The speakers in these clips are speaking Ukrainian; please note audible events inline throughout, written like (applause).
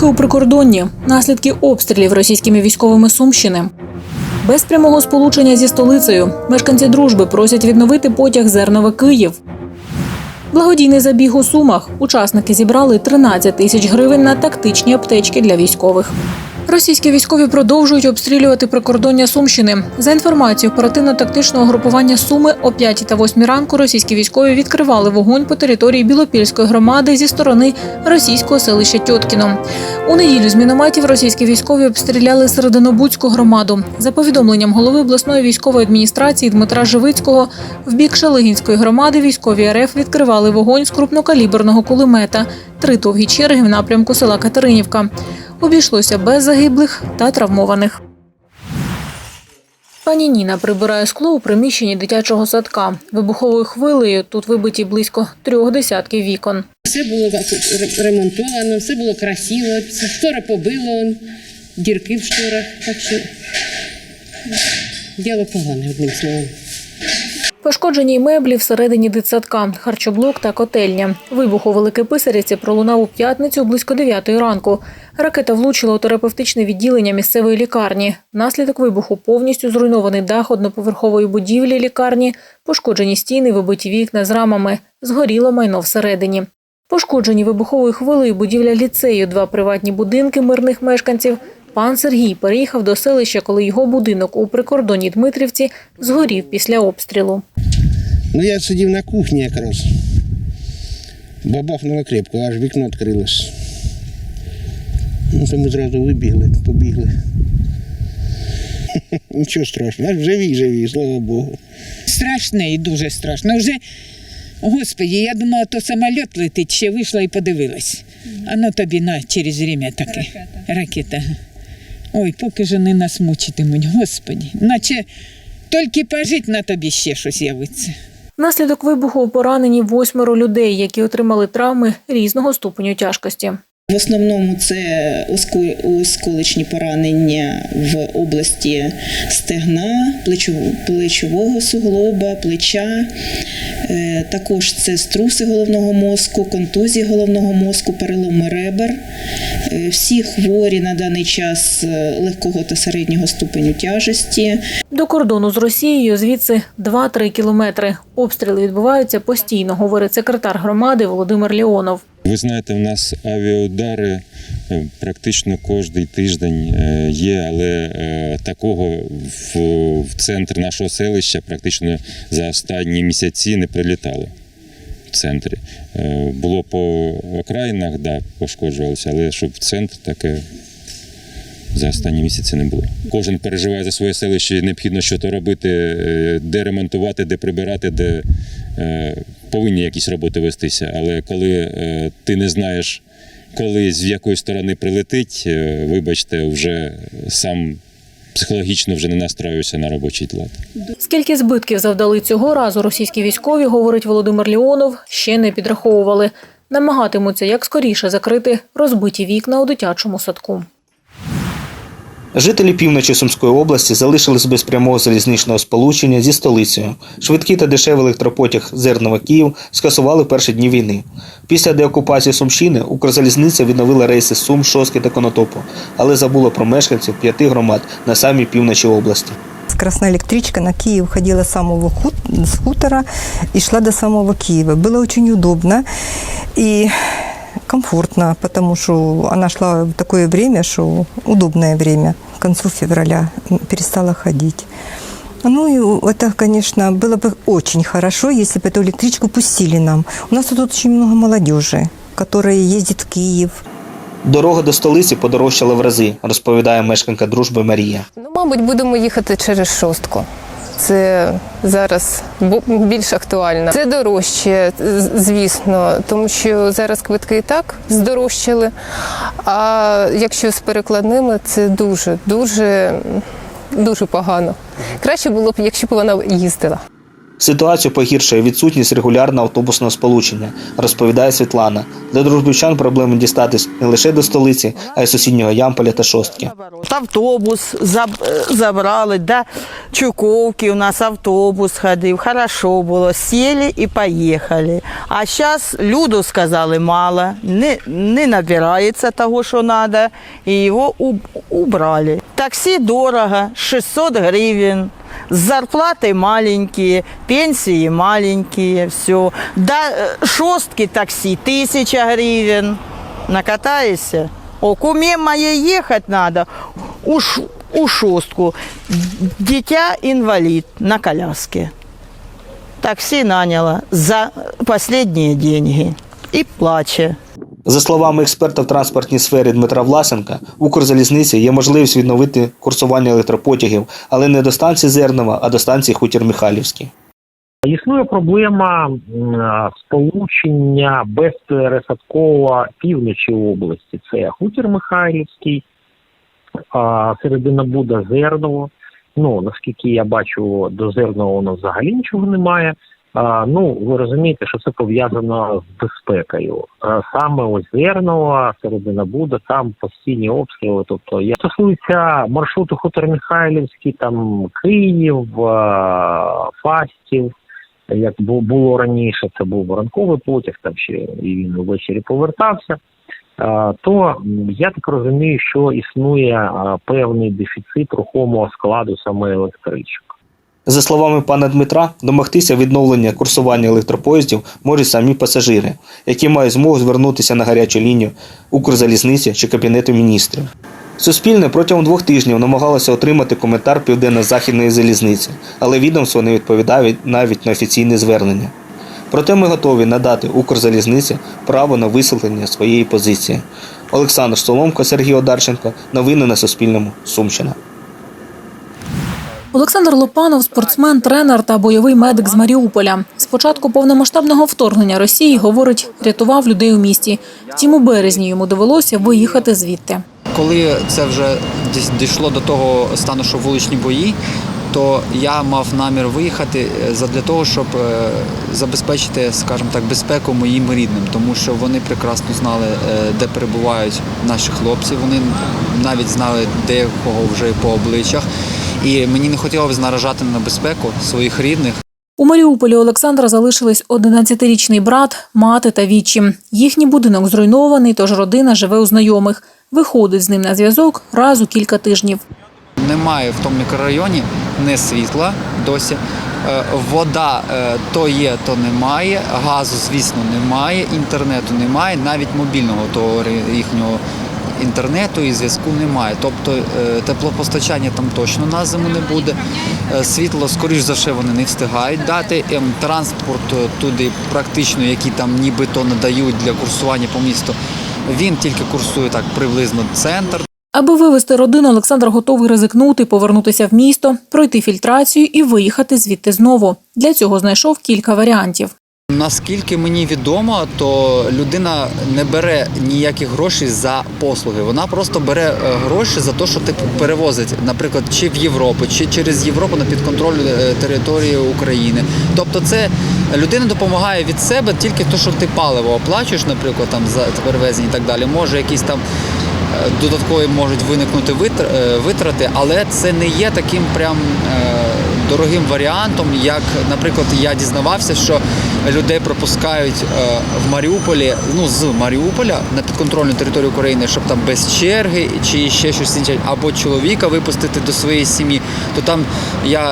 Вибухи у прикордонні, наслідки обстрілів російськими військовими Сумщини. Без прямого сполучення зі столицею мешканці дружби просять відновити потяг Зернове Київ. Благодійний забіг у Сумах. Учасники зібрали 13 тисяч гривень на тактичні аптечки для військових. Російські військові продовжують обстрілювати прикордоння Сумщини. За інформацією оперативно-тактичного групування Суми о 5 та 8 ранку російські військові відкривали вогонь по території Білопільської громади зі сторони російського селища Тьоткіно. У неділю з мінометів російські військові обстріляли Серединобудську громаду. За повідомленням голови обласної військової адміністрації Дмитра Живицького, в бік Шалигінської громади військові РФ відкривали вогонь з крупнокаліберного кулемета. Три довгі черги в напрямку села Катеринівка. Обійшлося без загиблих та травмованих. Пані Ніна прибирає скло у приміщенні дитячого садка. Вибуховою хвилею тут вибиті близько трьох десятків вікон. Все було ремонтовано, все було красиво, штори побило, дірки в шторах. Так що діло погане, одним словом. Пошкоджені й меблі всередині дитсадка, харчоблок та котельня. Вибух у Великій Писарівці пролунав у п'ятницю близько 9 ранку. Ракета влучила у терапевтичне відділення місцевої лікарні. Внаслідок вибуху повністю зруйнований дах одноповерхової будівлі лікарні, пошкоджені стіни, вибиті вікна з рамами, згоріло майно всередині. Пошкоджені вибуховою хвилею будівля ліцею, два приватні будинки мирних мешканців. Пан Сергій переїхав до селища, коли його будинок у прикордонній Дмитрівці згорів після обстрілу. Ну, я сидів на кухні якраз. Бабахнуло крепко, аж вікно відкрилось. Ну, то ми зразу вибігли, побігли. (laughs) Нічого страшного, аж живі, живі, слава Богу. Страшне і дуже страшно. Вже, господі, я думала, то самоліт летить, ще вийшла і подивилась. А ну тобі на через время таке. Ракета. Ой, поки жени нас мучитимуть, господі. Наче тільки пожить на тобі ще щось явиться. Внаслідок вибуху поранені восьмеро людей, які отримали травми різного ступеню тяжкості. В основному це осколочні поранення в області стегна, плечового суглоба, плеча. Е, Також це струси головного мозку, контузії головного мозку, переломи ребер. Е, Всі хворі на даний час е, легкого та середнього ступеню тяжесті. До кордону з Росією звідси 2-3 кілометри. Обстріли відбуваються постійно, говорить секретар громади Володимир Ліонов. Ви знаєте, в нас авіаудари е, практично кожен тиждень е, є, але е, такого в, центр нашого селища практично за останні місяці не прилітало. В центрі. Було по окраїнах, да, пошкоджувалося, але щоб в центр таке за останні місяці не було. Кожен переживає за своє селище, необхідно щось робити, де ремонтувати, де прибирати, де повинні якісь роботи вестися. Але коли е, ти не знаєш, коли з якої сторони прилетить, е, вибачте, вже сам психологічно вже не настраюся на робочий лад. Скільки збитків завдали цього разу російські військові, говорить Володимир Ліонов, ще не підраховували. Намагатимуться як скоріше закрити розбиті вікна у дитячому садку. Жителі півночі Сумської області залишились без прямого залізничного сполучення зі столицею. Швидкий та дешевий електропотяг Зернова Київ скасували в перші дні війни. Після деокупації Сумщини Укрзалізниця відновила рейси Сум, Шоски та Конотопу, але забула про мешканців п'яти громад на самій півночі області. Красная электричка на Киев ходила с самого хут- с хутора и шла до самого Киева. Было очень удобно и комфортно, потому что она шла в такое время, что удобное время. К концу февраля м, перестала ходить. Ну и это, конечно, было бы очень хорошо, если бы эту электричку пустили нам. У нас тут очень много молодежи, которая ездит в Киев, Дорога до столиці подорожчала в рази, розповідає мешканка дружби Марія. Ну, мабуть, будемо їхати через шостку. Це зараз більш актуально. Це дорожче, звісно, тому що зараз квитки і так здорожчали. А якщо з перекладними, це дуже, дуже, дуже погано. Краще було б, якщо б вона їздила. Ситуацію погіршує відсутність регулярного автобусного сполучення, розповідає Світлана. Для дружбівчан проблеми дістатись не лише до столиці, а й сусіднього Ямполя та Шостки. Автобус е, забрали, до Чуковки у нас автобус ходив, хорошо було, сіли і поїхали. А зараз люду сказали мало, не, не набирається того, що треба, і його убрали. Таксі дорого, 600 гривень. Зарплаты маленькие, пенсии маленькие, все. До э, шостки такси тысяча гривен. Накатаешься? О, куме моей ехать надо. У, ш- у шостку. Дитя инвалид на коляске. Такси наняла за последние деньги. И плаче. За словами експерта в транспортній сфері Дмитра Власенка, Укрзалізниці є можливість відновити курсування електропотягів, але не до станції Зернова, а до станції Хутір Михайлівський. Існує проблема сполучення безпересадково півночі області. Це Хутір Михайлівський, середина Буда Зерново. Ну, наскільки я бачу, до у нас взагалі нічого немає. Ну, ви розумієте, що це пов'язано з безпекою. Саме ось Зернова, середина Буда, там постійні обстріли. Тобто, я стосується маршруту Хутор Михайлівський, там Київ, Фастів, як бу- було раніше, це був ранковий потяг, там ще і він ввечері повертався. То я так розумію, що існує певний дефіцит рухомого складу саме електричок. За словами пана Дмитра, домогтися відновлення курсування електропоїздів можуть самі пасажири, які мають змогу звернутися на гарячу лінію Укрзалізниці чи Кабінету міністрів. Суспільне протягом двох тижнів намагалося отримати коментар Південно-Західної залізниці, але відомство не відповідає навіть на офіційне звернення. Проте ми готові надати Укрзалізниці право на висвітлення своєї позиції. Олександр Соломко, Сергій Одарченко. Новини на Суспільному. Сумщина. Олександр Лопанов спортсмен, тренер та бойовий медик з Маріуполя. З початку повномасштабного вторгнення Росії, говорить, рятував людей у місті. Втім, у березні йому довелося виїхати звідти. Коли це вже дійшло до того стану, що вуличні бої, то я мав намір виїхати е, задля того, щоб е, забезпечити, скажімо так, безпеку моїм рідним, тому що вони прекрасно знали, е, де перебувають наші хлопці. Вони навіть знали деякого вже по обличчях. І мені не хотілося наражати на безпеку своїх рідних. У Маріуполі Олександра залишились 11-річний брат, мати та вічим. Їхній будинок зруйнований, тож родина живе у знайомих. Виходить з ним на зв'язок раз у кілька тижнів. Немає в тому мікрорайоні не світла досі. Е, Вода е, то є, то немає. Газу, звісно, немає, інтернету немає, навіть мобільного того їхнього інтернету і зв'язку немає. Тобто е, теплопостачання там точно на зиму не буде. Е, Світло, скоріш за все, вони не встигають дати. Ем, Транспорт е, туди практично, який там нібито надають для курсування по місту. Він тільки курсує так приблизно центр. Аби вивезти родину, Олександр готовий ризикнути, повернутися в місто, пройти фільтрацію і виїхати звідти знову. Для цього знайшов кілька варіантів. Наскільки мені відомо, то людина не бере ніяких грошей за послуги. Вона просто бере е, гроші за те, що типу перевозить, наприклад, чи в Європу, чи через Європу на підконтроль е, території України. Тобто, це людина допомагає від себе тільки то, що ти паливо оплачуєш, наприклад, там за перевезення і так далі. Може, якісь там е, додаткові можуть виникнути витрати, але це не є таким прям дорогим варіантом, як, наприклад, я дізнавався, що людей пропускають е, в Маріуполі, ну з Маріуполя на підконтрольну територію України, щоб там без черги чи ще щось інше, або чоловіка випустити до своєї сім'ї, то там я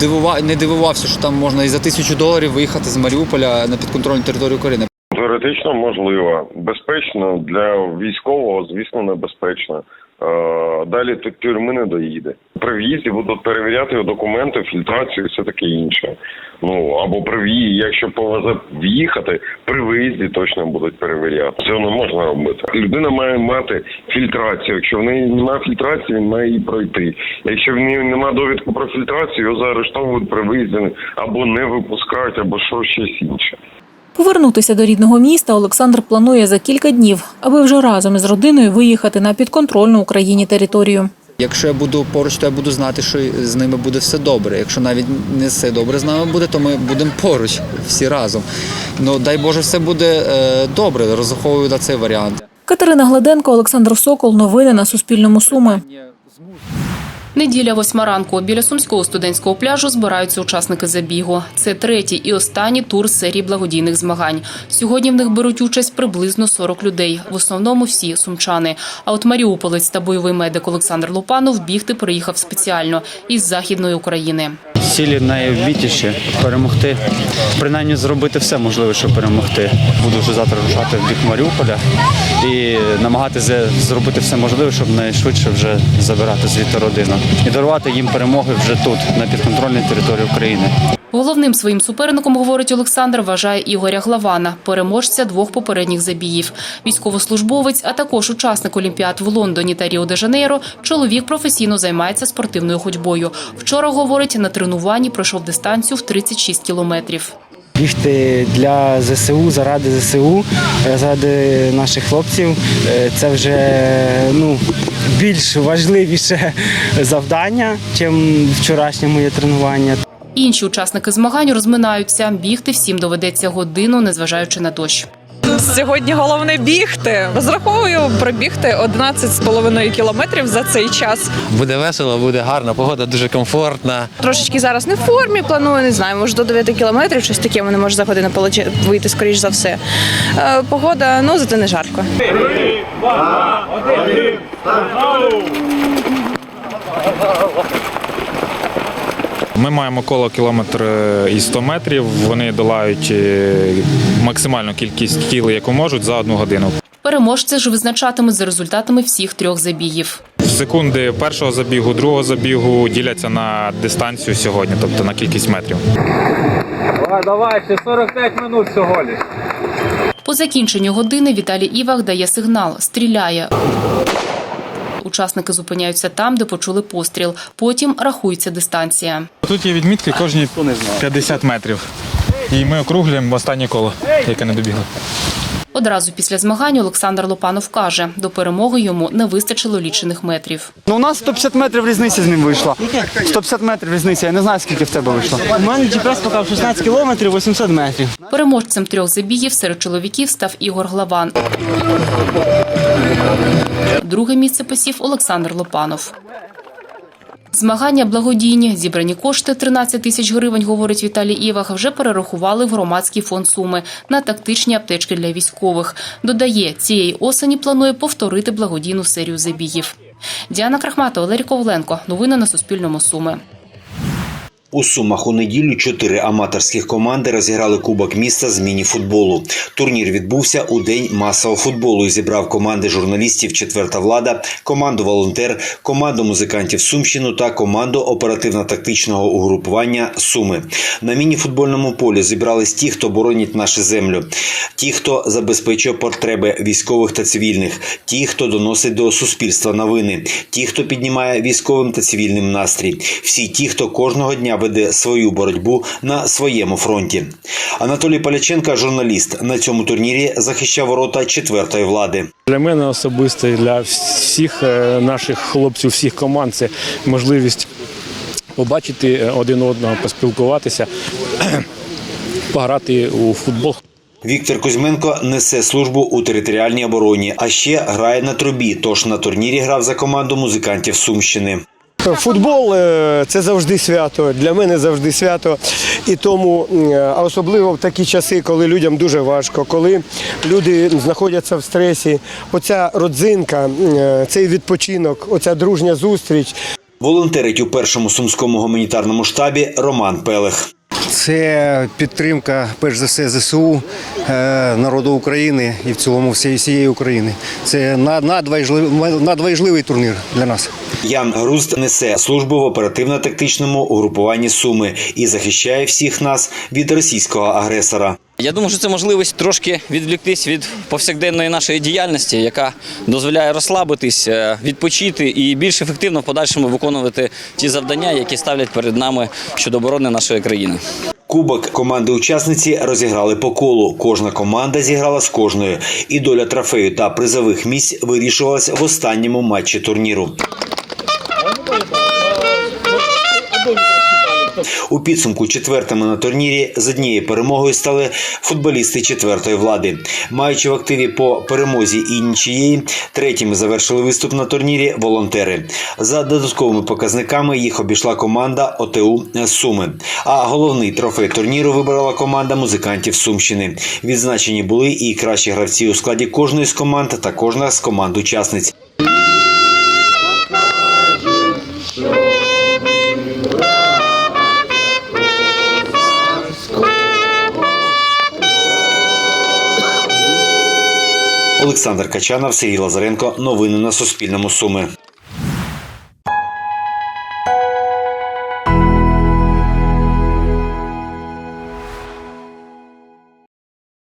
дивува... не дивувався, що там можна і за тисячу доларів виїхати з Маріуполя на підконтрольну територію України. Теоретично можливо. Безпечно для військового, звісно, небезпечно. Е, Далі до тюрми не доїде. При в'їзді будуть перевіряти документи, фільтрацію і все таке інше. Ну або при в'їзді, якщо повезе в'їхати, при виїзді точно будуть перевіряти. Цього не можна робити. Людина має мати фільтрацію. Якщо в неї немає фільтрації, він має її пройти. Якщо в неї немає довідки про фільтрацію, його заарештовують при виїзді або не випускають, або що щось інше. Повернутися до рідного міста Олександр планує за кілька днів, аби вже разом із родиною виїхати на підконтрольну Україні територію. Якщо я буду поруч, то я буду знати, що з ними буде все добре. Якщо навіть не все добре з нами буде, то ми будемо поруч всі разом. Ну дай Боже, все буде е, добре. Розраховую на цей варіант. Катерина Гладенко, Олександр Сокол. Новини на Суспільному Суми. Неділя восьма ранку біля сумського студентського пляжу збираються учасники забігу. Це третій і останній тур серії благодійних змагань. Сьогодні в них беруть участь приблизно 40 людей. В основному всі сумчани. А от маріуполець та бойовий медик Олександр Лупанов бігти приїхав спеціально із західної України. Цілі найвітіші перемогти, принаймні зробити все можливе, щоб перемогти. Буду вже завтра рушати в бік Маріуполя і намагатися зробити все можливе, щоб найшвидше вже забирати звідти родину і дарувати їм перемоги вже тут, на підконтрольній території України. Головним своїм суперником, говорить Олександр, вважає Ігоря Главана, переможця двох попередніх забігів. Військовослужбовець, а також учасник Олімпіад в Лондоні та Ріо-де-Жанейро, чоловік професійно займається спортивною ходьбою. Вчора, говорить, на тренуванні пройшов дистанцію в 36 кілометрів. Бігти для ЗСУ, заради ЗСУ, е, заради наших хлопців. е, Це вже ну, більш важливіше (laughs) завдання, ніж вчорашнє моє тренування. Інші учасники змагань розминаються. Бігти всім доведеться годину, незважаючи на дощ. Сьогодні головне бігти. Розраховую пробігти 11,5 кілометрів за цей час. Буде весело, буде гарно, погода дуже комфортна. Трошечки зараз не в формі. Планую, не знаю, може до 9 кілометрів, щось таке мене може за годину вийти, скоріш за все. Е, Погода, ну зате не жарко. Ми маємо коло кілометр е, і 100 метрів. Вони долають е, максимальну кількість кіл, яку можуть за одну годину. Переможці ж визначатимуть за результатами всіх трьох забігів. Секунди першого забігу, другого забігу діляться на дистанцію сьогодні, тобто на кількість метрів. Давай, давай, ще 45 минут всього лиш. По закінченню години Віталій Івах дає сигнал, стріляє. Учасники зупиняються там, де почули постріл. Потім рахується дистанція. Тут є відмітки кожні 50 метрів. І ми округлюємо в останнє коло, яке не добігло. Одразу після змагань Олександр Лопанов каже, до перемоги йому не вистачило лічених метрів. Ну, у нас 150 метрів різниці з ним вийшло. 150 метрів різниці, я не знаю, скільки в тебе вийшло. У мене GPS показав 16 кілометрів 800 метрів. Переможцем трьох забігів серед чоловіків став Ігор Главан. Друге місце посів Олександр Лопанов. Змагання благодійні. Зібрані кошти 13 тисяч гривень, говорить Віталій Івах, вже перерахували в громадський фонд Суми на тактичні аптечки для військових. Додає, цієї осені планує повторити благодійну серію забігів. Діана Крахмата, Олег Ковленко. Новини на Суспільному Суми. У Сумах у неділю чотири аматорських команди розіграли Кубок міста з міні-футболу. Турнір відбувся у день масового футболу і зібрав команди журналістів Четверта влада, команду волонтер, команду музикантів Сумщину та команду оперативно-тактичного угрупування Суми. На міні-футбольному полі зібрались ті, хто боронять нашу землю, ті, хто забезпечує потреби військових та цивільних, ті, хто доносить до суспільства новини, ті, хто піднімає військовим та цивільним настрій, всі ті, хто кожного дня веде свою боротьбу на своєму фронті. Анатолій Поляченко, журналіст, на цьому турнірі захищав ворота четвертої влади. Для мене особисто і для всіх е, наших хлопців, всіх команд це можливість побачити е, один одного, поспілкуватися, (clears throat) пограти у футбол. Віктор Кузьменко несе службу у територіальній обороні, а ще грає на трубі. Тож на турнірі грав за команду музикантів Сумщини. Футбол е, це завжди свято. Для мене завжди свято. І тому, е, а особливо в такі часи, коли людям дуже важко, коли люди знаходяться в стресі. Оця родзинка, е, цей відпочинок, оця дружня зустріч. Волонтерить у першому сумському гуманітарному штабі Роман Пелех. Це підтримка, перш за все, ЗСУ, е, народу України і в цілому всієї України. Це на- надважливий, надважливий турнір для нас. Ян Груст несе службу в оперативно-тактичному угрупуванні Суми і захищає всіх нас від російського агресора. Я думаю, що це можливість трошки відвліктись від повсякденної нашої діяльності, яка дозволяє розслабитись, е, відпочити і більш ефективно в подальшому виконувати ті завдання, які ставлять перед нами щодо оборони нашої країни. Кубок команди-учасниці розіграли по колу. Кожна команда зіграла з кожною, і доля трофею та призових місць вирішувалась в останньому матчі турніру. У підсумку четвертими на турнірі з однією перемогою стали футболісти четвертої влади. Маючи в активі по перемозі і нічиєї, третіми завершили виступ на турнірі волонтери. За додатковими показниками їх обійшла команда ОТУ Суми. А головний трофей турніру вибрала команда музикантів Сумщини. Відзначені були і кращі гравці у складі кожної з команд та кожна з команд учасниць. Олександр Качанов, Сергій Лазаренко. Новини на Суспільному. Суми.